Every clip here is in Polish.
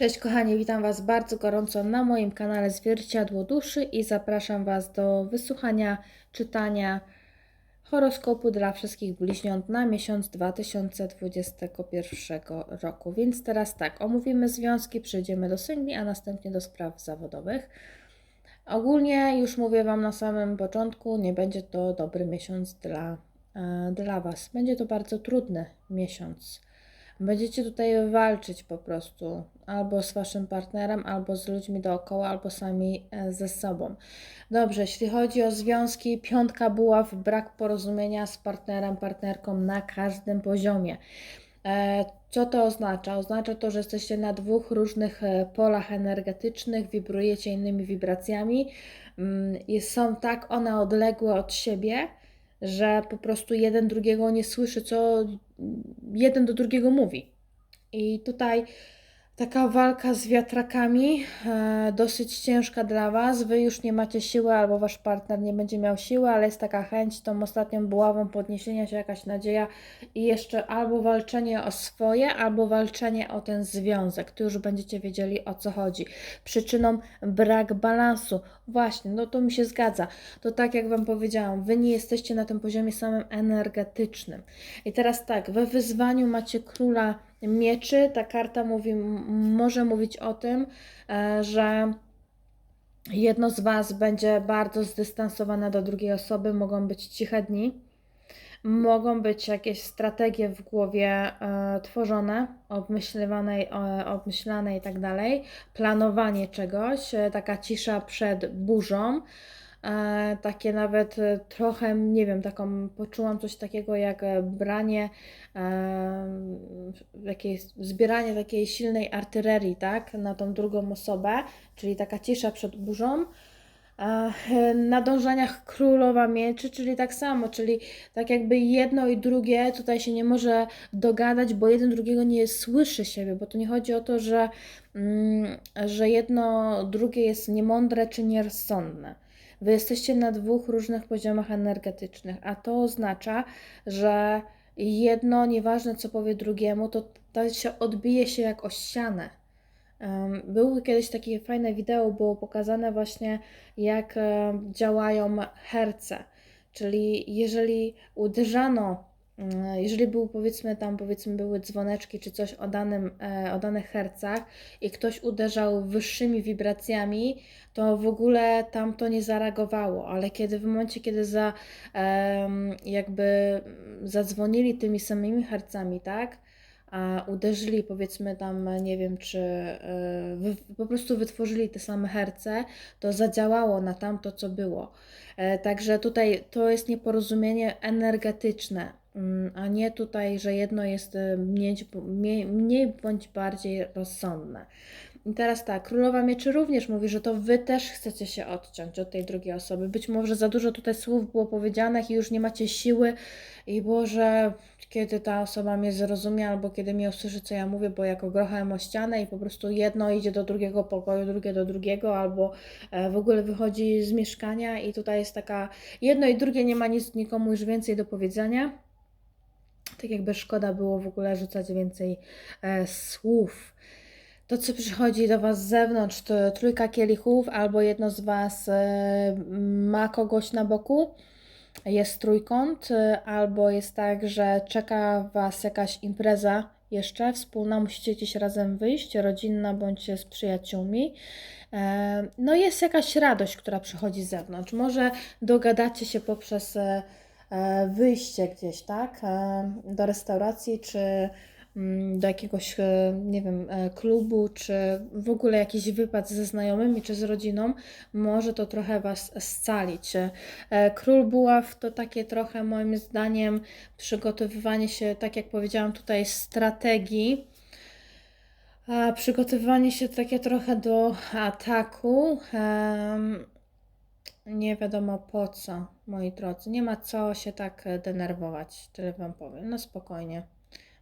Cześć kochani, witam Was bardzo gorąco na moim kanale Zwierciadło Duszy i zapraszam Was do wysłuchania, czytania horoskopu dla wszystkich bliźniąt na miesiąc 2021 roku. Więc teraz tak, omówimy związki, przejdziemy do singli, a następnie do spraw zawodowych. Ogólnie już mówię Wam na samym początku, nie będzie to dobry miesiąc dla, e, dla Was. Będzie to bardzo trudny miesiąc. Będziecie tutaj walczyć po prostu albo z waszym partnerem, albo z ludźmi dookoła, albo sami e, ze sobą. Dobrze, jeśli chodzi o związki, piątka buław, brak porozumienia z partnerem, partnerką na każdym poziomie. E, Co to oznacza? Oznacza to, że jesteście na dwóch różnych e, polach energetycznych, wibrujecie innymi wibracjami mm, są tak one odległe od siebie, że po prostu jeden drugiego nie słyszy, co jeden do drugiego mówi. I tutaj taka walka z wiatrakami, e, dosyć ciężka dla Was. Wy już nie macie siły, albo Wasz partner nie będzie miał siły, ale jest taka chęć, tą ostatnią buławą podniesienia się, jakaś nadzieja i jeszcze albo walczenie o swoje, albo walczenie o ten związek. Tu już będziecie wiedzieli o co chodzi. Przyczyną brak balansu. Właśnie, no to mi się zgadza. To tak jak Wam powiedziałam, Wy nie jesteście na tym poziomie samym energetycznym. I teraz tak, we wyzwaniu macie króla mieczy. Ta karta mówi, może mówić o tym, e, że jedno z Was będzie bardzo zdystansowane do drugiej osoby, mogą być ciche dni, mogą być jakieś strategie w głowie e, tworzone, obmyślane, e, obmyślane i tak dalej, planowanie czegoś, e, taka cisza przed burzą. E, takie nawet e, trochę, nie wiem, taką poczułam coś takiego jak e, branie, jakieś, zbieranie takiej silnej artylerii, tak, na tą drugą osobę, czyli taka cisza przed burzą. Na dążeniach królowa mieczy, czyli tak samo, czyli tak jakby jedno i drugie tutaj się nie może dogadać, bo jeden drugiego nie słyszy siebie, bo tu nie chodzi o to, że, mm, że jedno drugie jest niemądre czy nierozsądne. Wy jesteście na dwóch różnych poziomach energetycznych, a to oznacza, że jedno, nieważne co powie drugiemu, to, to się odbije się jak o ścianę. Em, Było kiedyś takie fajne wideo, było pokazane właśnie, jak em, działają herce. Czyli jeżeli uderzano, jeżeli był powiedzmy tam, powiedzmy były dzwoneczki czy coś o, danym, e, o danych hercach i ktoś uderzał wyższymi wibracjami, to w ogóle tam to nie zareagowało, ale kiedy w momencie, kiedy za, jakby mm, zadzwonili tymi samymi hercami, tak? a uderzyli, powiedzmy tam, nie wiem, czy e, po prostu wytworzyli te same herce, to zadziałało na tamto, co było. E, Także tutaj to jest nieporozumienie energetyczne, mm, a nie tutaj, że jedno jest e, mniej, mniej, mniej bądź bardziej rozsądne. I teraz tak, Królowa Mieczy również mówi, że to Wy też chcecie się odciąć od tej drugiej osoby. Być może za dużo tutaj słów było powiedzianych i już nie macie siły i Boże, kiedy ta osoba mnie zrozumie albo kiedy mnie usłyszy, co ja mówię, bo jako grochałem o ścianę i po prostu jedno idzie do drugiego pokoju, drugie do drugiego albo e, w ogóle wychodzi z mieszkania i tutaj jest taka, jedno i drugie nie ma nic nikomu już więcej do powiedzenia. Tak jakby szkoda było w ogóle rzucać więcej e, słów. To, co przychodzi do Was z zewnątrz, to trójka kielichów, albo jedno z Was e, ma kogoś na boku, jest trójkąt, e, albo jest tak, że czeka Was jakaś impreza jeszcze wspólna, musicie gdzieś razem wyjść, rodzinna bądź z przyjaciółmi. E, No jest jakaś radość, która przychodzi z zewnątrz. Może dogadacie się poprzez e, wyjście gdzieś, tak? E, Do restauracji czy mm, do jakiegoś, e, nie wiem, e, klubu, czy w ogóle jakiś wypad ze znajomymi, czy z rodziną, może to trochę Was scalić. E, Król Buław to takie trochę, moim zdaniem, przygotowywanie się, tak jak powiedziałam tutaj, strategii. Przygotowywanie się takie trochę do ataku. Nie wiadomo po co, moi drodzy. Nie ma co się tak e, denerwować, tyle Wam powiem. No spokojnie.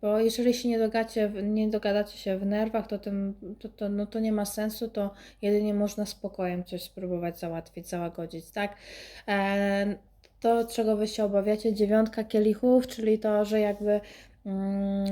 Bo jeżeli się nie dogadacie, nie dogadacie się w nerwach, to, tym, to, to, no to nie ma sensu, to jedynie można spokojem coś spróbować załatwić, załagodzić, tak? E, to, czego Wy się obawiacie, dziewiątka kielichów, czyli to, że jakby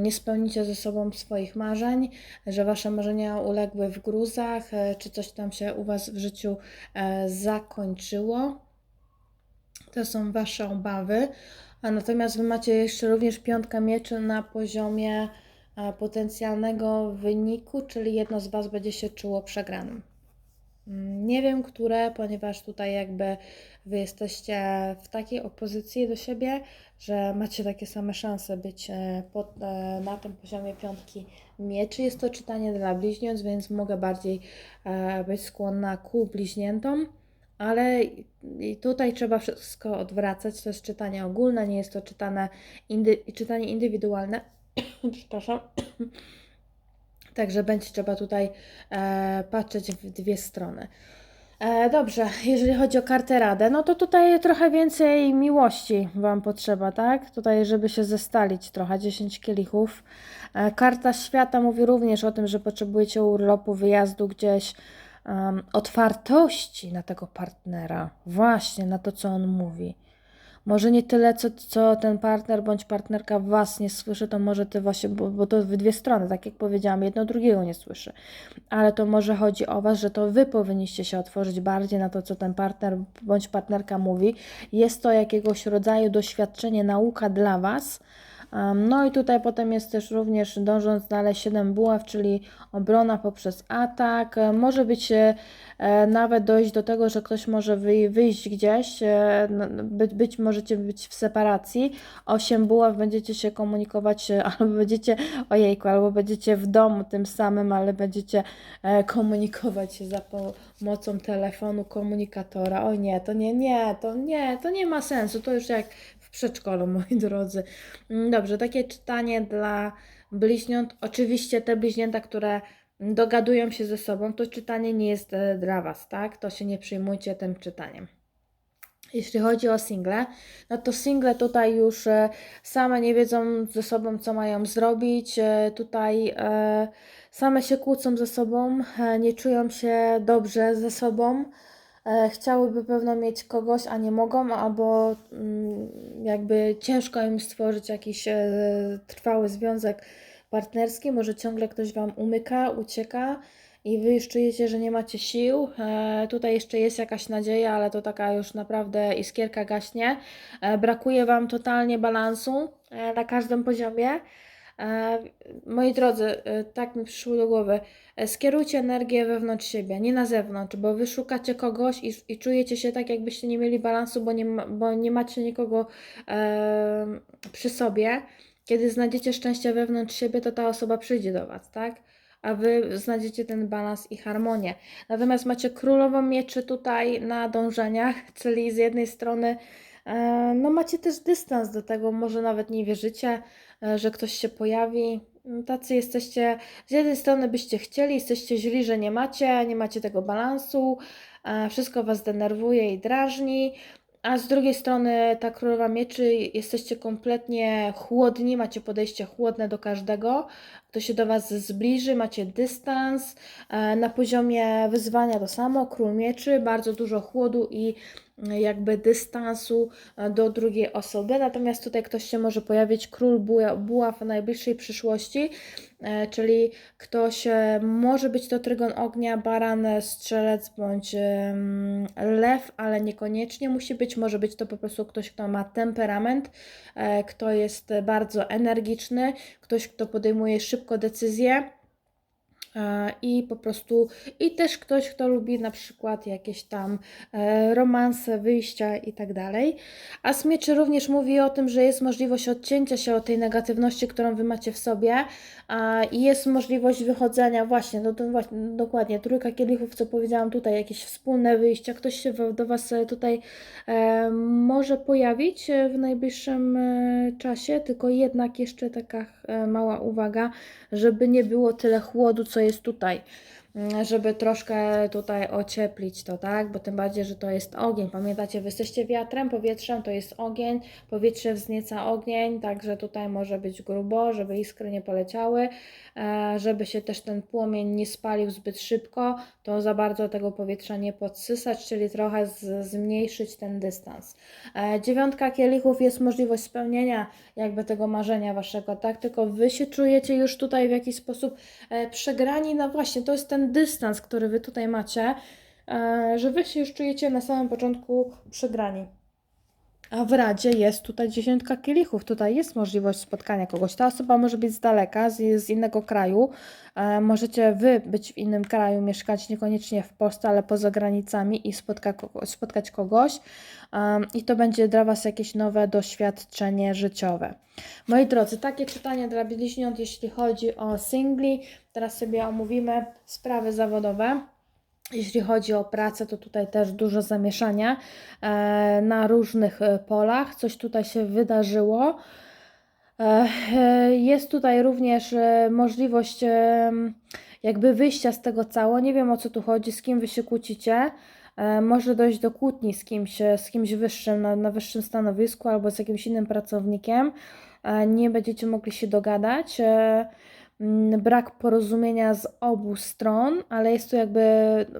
nie spełnicie ze sobą swoich marzeń, że wasze marzenia uległy w gruzach, e, czy coś tam się u was w życiu e, zakończyło. To są wasze obawy. A natomiast wy macie jeszcze również piątkę mieczy na poziomie e, potencjalnego wyniku, czyli jedno z was będzie się czuło przegranym. Nie wiem, które, ponieważ tutaj jakby wy jesteście w takiej opozycji do siebie, że macie takie same szanse być e, pod, e, na tym poziomie piątki mieczy. Jest to czytanie dla bliźniąt, więc mogę bardziej e, być skłonna ku bliźniętom. Ale tutaj trzeba wszystko odwracać. To jest czytanie ogólne, nie jest to czytane indy, czytanie indywidualne. Przepraszam. Także będzie trzeba tutaj e, patrzeć w dwie strony. E, dobrze, jeżeli chodzi o kartę Radę, no to tutaj trochę więcej miłości Wam potrzeba, tak? Tutaj, żeby się zestalić trochę, 10 kielichów. E, karta Świata mówi również o tym, że potrzebujecie urlopu, wyjazdu gdzieś, em, otwartości na tego partnera, właśnie na to, co on mówi. Może nie tyle, co, co ten partner bądź partnerka was nie słyszy, to może ty właśnie, bo, bo to w dwie strony, tak jak powiedziałam, jedno drugiego nie słyszy. Ale to może chodzi o was, że to wy powinniście się otworzyć bardziej na to, co ten partner bądź partnerka mówi. Jest to jakiegoś rodzaju doświadczenie, nauka dla was. No i tutaj potem jest też również dążąc dalej 7 buław, czyli obrona poprzez atak. E, Może być e, e, nawet dojść do tego, że ktoś może wyj- wyjść gdzieś, być, możecie być w separacji. 8 buław będziecie się komunikować, albo będziecie, ojejku, albo będziecie w domu tym samym, ale będziecie komunikować się za pomocą telefonu, komunikatora. O nie, to nie, nie, to nie, to nie ma sensu. To już jak przedszkolu, moi drodzy. Mm, Dobrze, takie czytanie dla bliźniąt. Oczywiście te bliźnięta, które dogadują się ze sobą, to czytanie nie jest e, dla Was, tak? To się nie przyjmujcie tym czytaniem. Jeśli chodzi o single, no to single tutaj już e, same nie wiedzą ze sobą, co mają zrobić. E, Tutaj same się kłócą ze sobą, nie czują się dobrze ze sobą. E, Chciałyby pewno mieć kogoś, a nie mogą, albo mm, jakby ciężko im stworzyć jakiś e, trwały związek partnerski. Może ciągle ktoś Wam umyka, ucieka i Wy już czujecie, że nie macie sił. E, tutaj jeszcze jest jakaś nadzieja, ale to taka już naprawdę iskierka gaśnie. Brakuje Wam totalnie balansu na każdym poziomie. E, moi drodzy, e, tak mi przyszło do głowy. E, Skierujcie energię wewnątrz siebie, nie na zewnątrz, bo wy szukacie kogoś i, i czujecie się tak, jakbyście nie mieli balansu, bo nie, bo nie macie nikogo e, przy sobie. Kiedy znajdziecie szczęście wewnątrz siebie, to ta osoba przyjdzie do Was, tak? A Wy znajdziecie ten balans i harmonię. Natomiast macie królową mieczy tutaj na dążeniach, czyli z jednej strony no macie też dystans do tego, może nawet nie wierzycie, że ktoś się pojawi. Tacy jesteście, z jednej strony byście chcieli, jesteście źli, że nie macie, nie macie tego balansu, e, wszystko was denerwuje i drażni, a z drugiej strony ta królowa mieczy, jesteście kompletnie chłodni, macie podejście chłodne do każdego, kto się do was zbliży, macie dystans, e, na poziomie wyzwania to samo, król mieczy, bardzo dużo chłodu i e, jakby dystansu e, do drugiej osoby. Natomiast tutaj ktoś się może pojawić, król buła- w najbliższej przyszłości, e, czyli ktoś, e, może być to trygon ognia, baran, strzelec bądź lew, ale niekoniecznie musi być. Może być to po prostu ktoś, kto ma temperament, kto jest bardzo energiczny, ktoś, kto podejmuje szybko decyzje. E, I po prostu, i też ktoś, kto lubi na przykład jakieś tam e, romanse, wyjścia i tak dalej. A z mieczy również mówi o tym, że jest możliwość odcięcia się od tej negatywności, którą wy macie w sobie, i jest możliwość wychodzenia, właśnie, no to właśnie, dokładnie, trójka kielichów, co powiedziałam tutaj, jakieś wspólne wyjścia, ktoś się do Was e, tutaj może pojawić w najbliższym czasie, tylko jednak jeszcze taka mała uwaga, żeby nie było tyle chłodu, co jest tutaj. Żeby troszkę tutaj ocieplić to, tak? Bo tym bardziej, że to jest ogień. Pamiętacie, wy jesteście wiatrem, powietrzem to jest ogień, powietrze wznieca ogień, także tutaj może być grubo, żeby iskry nie poleciały, e, żeby się też ten płomień nie spalił zbyt szybko, to za bardzo tego powietrza nie podsysać, czyli trochę zmniejszyć ten dystans. E, dziewiątka kielichów jest możliwość spełnienia jakby tego marzenia waszego, tak? Tylko wy się czujecie już tutaj w jakiś sposób e, przegrani, no właśnie, to jest ten dystans, który wy tutaj macie, e, że wy się już czujecie na samym początku przegrani. A w Radzie jest tutaj dziesiątka kielichów. Tutaj jest możliwość spotkania kogoś. Ta osoba może być z daleka, z, z innego kraju. E, możecie wy być w innym kraju, mieszkać niekoniecznie w Polsce, ale poza granicami i spotka, spotkać kogoś. Em, I to będzie dla Was jakieś nowe doświadczenie życiowe. Moi drodzy, takie czytanie dla bliźniąt, jeśli chodzi o singli. Teraz sobie omówimy sprawy zawodowe. Jeśli chodzi o pracę, to tutaj też dużo zamieszania e, na różnych e, polach. Coś tutaj się wydarzyło. E, Jest tutaj również możliwość jakby wyjścia z tego cało. Nie wiem o co tu chodzi, z kim wy się kłócicie. Może dojść do kłótni z kimś, z kimś wyższym, na, na wyższym stanowisku albo z jakimś innym pracownikiem. Nie będziecie mogli się dogadać. Mm, Brak porozumienia z obu stron, ale jest to jakby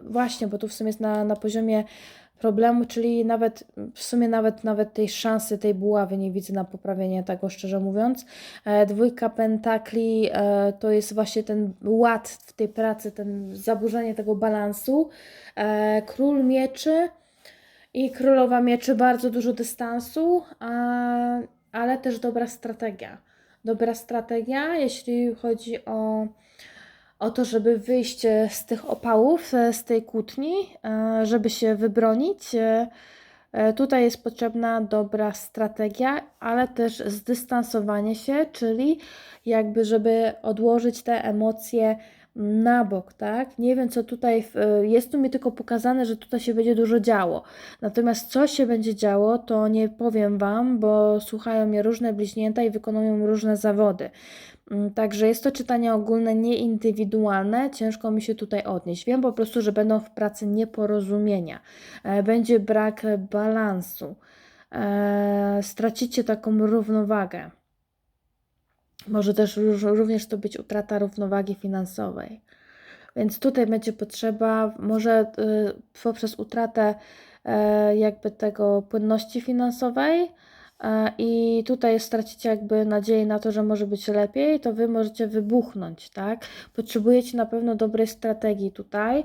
właśnie, bo tu w sumie jest na, na poziomie problemu, czyli nawet w sumie nawet, nawet tej szansy, tej buławy nie widzę na poprawienie tego, szczerze mówiąc. E, Dwójka pentakli e, to jest właśnie ten ład w tej pracy, ten zaburzenie tego balansu. E, Król mieczy i królowa mieczy bardzo dużo dystansu, a, ale też dobra strategia. Dobra strategia, jeśli chodzi o o to, żeby wyjść e, z tych opałów, e, z tej kłótni, e, żeby się wybronić. Tutaj jest potrzebna dobra strategia, ale też zdystansowanie się, czyli jakby, żeby odłożyć te emocje na bok, tak? Nie wiem, co tutaj, e, jest tu mi tylko pokazane, że tutaj się będzie dużo działo. Natomiast co się będzie działo, to nie powiem Wam, bo słuchają mnie różne bliźnięta i wykonują różne zawody. Mm, Także jest to czytanie ogólne, nieindywidualne. Ciężko mi się tutaj odnieść. Wiem po prostu, że będą w pracy nieporozumienia. E, Będzie brak balansu. E, Stracicie taką równowagę. Może też również to być utrata równowagi finansowej. Więc tutaj będzie potrzeba, może y, poprzez utratę e, jakby tego płynności finansowej e, i tutaj stracicie jakby nadzieję na to, że może być lepiej, to wy możecie wybuchnąć, tak? Potrzebujecie na pewno dobrej strategii tutaj,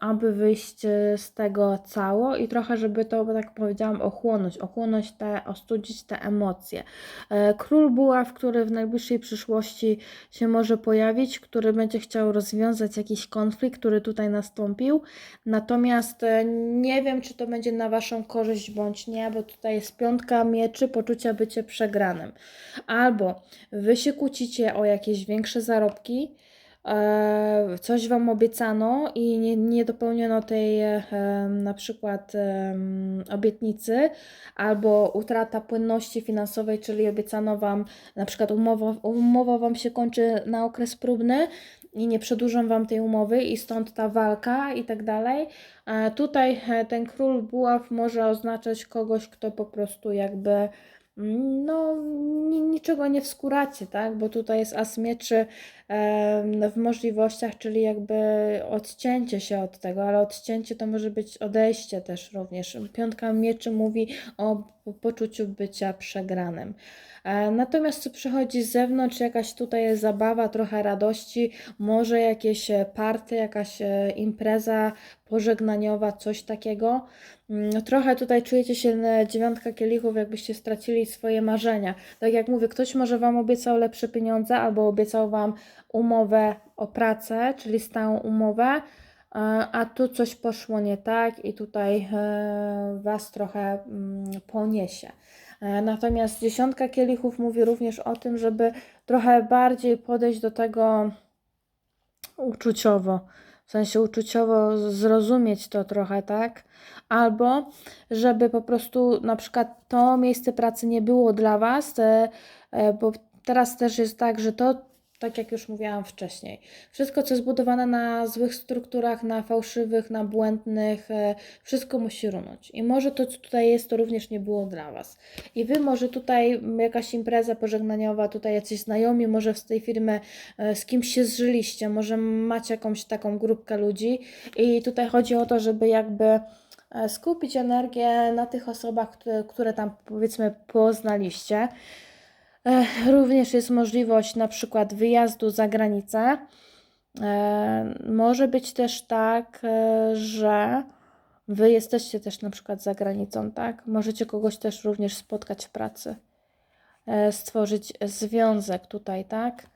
aby wyjść e, z tego cało i trochę, żeby to, tak powiedziałam, ochłonąć, ochłonąć te, ostudzić te emocje. E, Król buław, który w najbliższej przyszłości się może pojawić, który będzie chciał rozwiązać jakiś konflikt, który tutaj nastąpił. Natomiast e, nie wiem, czy to będzie na Waszą korzyść bądź nie, bo tutaj jest piątka mieczy, poczucia bycie przegranym. Albo Wy się kłócicie o jakieś większe zarobki, e, coś Wam obiecano i nie, nie dopełniono tej e, na przykład obietnicy, albo utrata płynności finansowej, czyli obiecano Wam, na przykład umowa, umowa Wam się kończy na okres próbny i nie przedłużą Wam tej umowy i stąd ta walka i tak dalej. E, Tutaj e, ten król buław może oznaczać kogoś, kto po prostu jakby no, ni- niczego nie wskóracie, tak? Bo tutaj jest as mieczy w możliwościach, czyli jakby odcięcie się od tego, ale odcięcie to może być odejście też również. Piątka mieczy mówi o poczuciu bycia przegranym. E, Natomiast co przychodzi z zewnątrz, jakaś tutaj zabawa, trochę radości, może jakieś e, party, jakaś e, impreza pożegnaniowa, coś takiego. Mm, Trochę tutaj czujecie się na dziewiątka kielichów, jakbyście stracili swoje marzenia. Tak jak mówię, ktoś może Wam obiecał lepsze pieniądze albo obiecał Wam umowę o pracę, czyli stałą umowę, a tu coś poszło nie tak i tutaj e, Was trochę mm, poniesie. E, Natomiast dziesiątka kielichów mówi również o tym, żeby trochę bardziej podejść do tego uczuciowo. W sensie uczuciowo zrozumieć to trochę, tak? Albo żeby po prostu na przykład to miejsce pracy nie było dla Was, e, e, bo teraz też jest tak, że to tak jak już mówiłam wcześniej. Wszystko, co jest budowane na złych strukturach, na fałszywych, na błędnych, e, wszystko musi runąć. I może to, co tutaj jest, to również nie było dla Was. I Wy może tutaj jakaś impreza pożegnaniowa, tutaj jacyś znajomi, może z tej firmy e, z kimś się zżyliście, może macie jakąś taką grupkę ludzi i tutaj chodzi o to, żeby jakby e, skupić energię na tych osobach, które, które tam powiedzmy poznaliście. Również jest możliwość na przykład wyjazdu za granicę. Może być też tak, e, że Wy jesteście też na przykład za granicą, tak? Możecie kogoś też również spotkać w pracy, e, stworzyć związek tutaj, tak?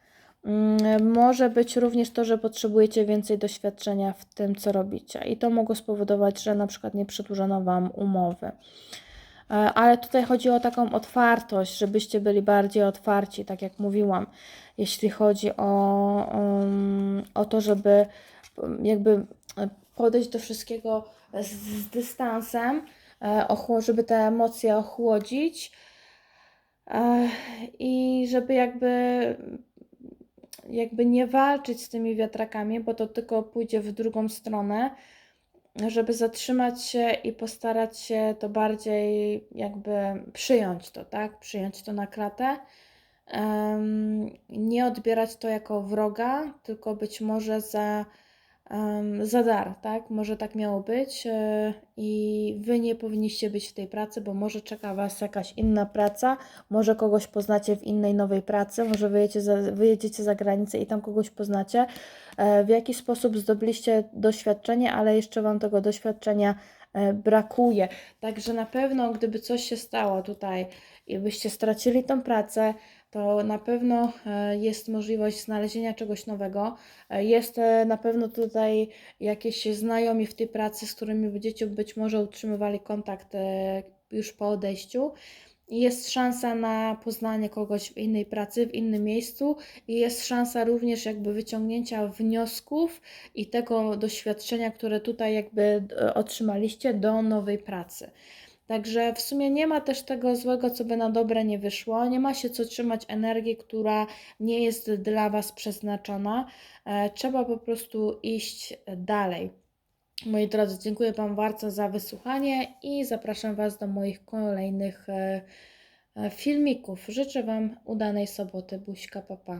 Mm, Może być również to, że potrzebujecie więcej doświadczenia w tym, co robicie, i to mogło spowodować, że na przykład nie przedłużono Wam umowy. E, Ale tutaj chodzi o taką otwartość, żebyście byli bardziej otwarci, tak jak mówiłam, jeśli chodzi o, um, o to, żeby um, jakby e, podejść do wszystkiego z, z dystansem, e, żeby te emocje ochłodzić i żeby jakby jakby nie walczyć z tymi wiatrakami, bo to tylko pójdzie w drugą stronę, żeby zatrzymać się i postarać się to bardziej jakby przyjąć to, tak? Przyjąć to na klatę. Em, nie odbierać to jako wroga, tylko być może za, za dar, tak? Może tak miało być e, i wy nie powinniście być w tej pracy, bo może czeka was jakaś inna praca, może kogoś poznacie w innej nowej pracy, może wyjedziecie za, wyjedziecie za granicę i tam kogoś poznacie. E, W jaki sposób zdobyliście doświadczenie, ale jeszcze wam tego doświadczenia e, brakuje. Także na pewno, gdyby coś się stało tutaj i byście stracili tą pracę, to na pewno e, jest możliwość znalezienia czegoś nowego. E, Jest e, na pewno tutaj jakieś znajomi w tej pracy, z którymi będziecie być może utrzymywali kontakt już po odejściu. Jest szansa na poznanie kogoś w innej pracy, w innym miejscu, i jest szansa również jakby wyciągnięcia wniosków i tego doświadczenia, które tutaj jakby otrzymaliście do nowej pracy. Także w sumie nie ma też tego złego, co by na dobre nie wyszło. Nie ma się co trzymać energii, która nie jest dla Was przeznaczona. E, Trzeba po prostu iść dalej. Moi drodzy, dziękuję Wam bardzo za wysłuchanie i zapraszam Was do moich kolejnych e, e, filmików. Życzę Wam udanej soboty. Buźka, papa.